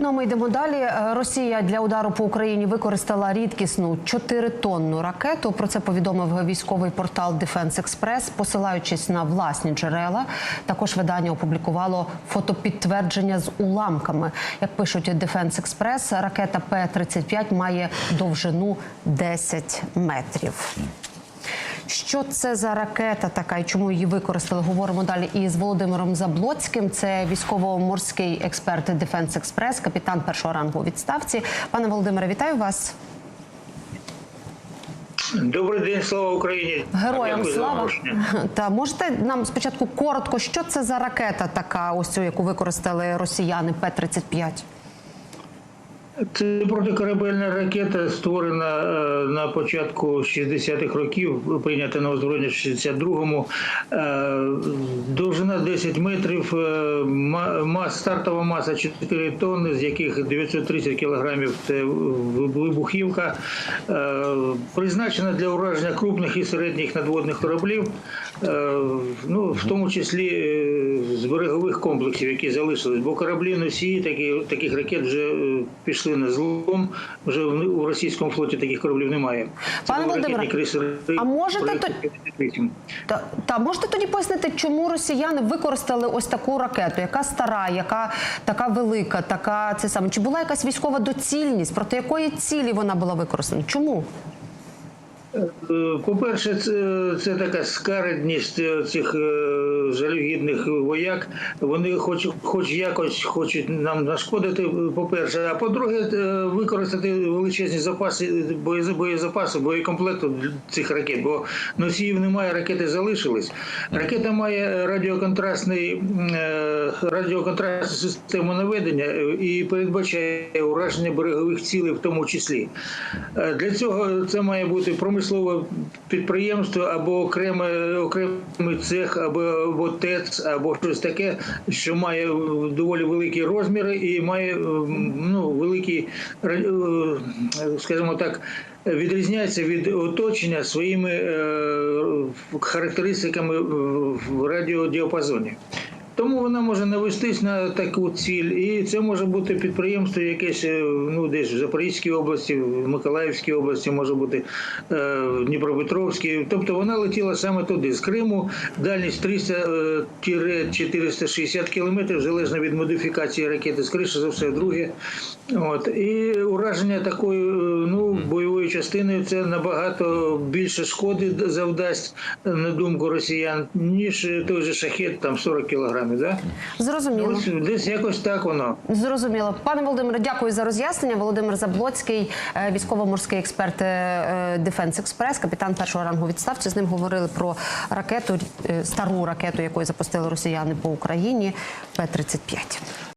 Ну, ми йдемо далі. Е, Росія для удару по Україні використала рідкісну 4-тонну ракету. Про це повідомив військовий портал Defense Express, посилаючись на власні джерела. Також видання опублікувало фотопідтвердження з уламками. Як пишуть Defense Express, ракета П-35 має довжину 10 метрів. Що це за ракета така і чому її використали? Говоримо далі із Володимиром Заблоцьким. Це військово-морський експерт Defense Express, капітан першого рангу у відставці. Пане Володимире, вітаю вас. Добрий день, слава Україні! Героям Дякую слава та можете нам спочатку коротко, що це за ракета така, ось цю, яку використали росіяни П-35? Це протикорабельна ракета, створена е, на початку 60-х років, прийнята на озброєння в 62-му. Е, Довжина 10 метрів, е, стартова маса 4 тонни, з яких 930 кілограмів – це вибухівка. Призначена для ураження крупних і середніх надводних кораблів, ну, в тому числі з берегових комплексів, які залишились. Бо кораблі носії таких ракет вже пішли на злом. Вже у російському флоті таких кораблів немає. Це Пане Володимире, а можете проекту то- 58. Та, та можете тоді пояснити, чому росіяни використали ось таку ракету, яка стара, яка така велика, така це саме. Чи була якась військова доцільність? Проти якої цілі вона була використана? Чому? Е, По-перше, це, це така скаредність е, цих е, жалюгідних вояк. Вони хоч, хоч якось хочуть нам нашкодити, по-перше. А по-друге, використати величезні запаси боєзапаси, боєкомплекту цих ракет, бо носіїв немає, ракети залишились. Ракета має радіоконтрастний радіоконтрастну систему наведення і передбачає ураження берегових цілей, в тому числі. Для цього це має бути промислове підприємство або окреме, окремий цех, або, або ТЕЦ, або щось таке, що має доволі великі розміри і має ну, великий, е, скажімо так, відрізняється від оточення своїми е, характеристиками в радіодіапазоні. Тому вона може навестись на таку ціль, і це може бути підприємство якесь е, ну десь в Запорізькій області, в Миколаївській області, може бути е, в Дніпропетровській. Тобто вона летіла саме туди з Криму. Дальність 300-460 кілометрів, залежно від модифікації ракети, скоріше за все, друге. От і ураження такої е, ну бойової частини це набагато більше шкоди завдасть на думку росіян, ніж той же шахет, там 40 кілограмів. Да? Зрозуміло. Ось десь якось так воно. Зрозуміло, пане Володимире, дякую за роз'яснення. Володимир Заблоцький, е, військово-морський експерт е, Defense Express, капітан першого рангу відставці. З ним говорили про ракету, е, стару ракету, якою запустили росіяни по Україні П-35.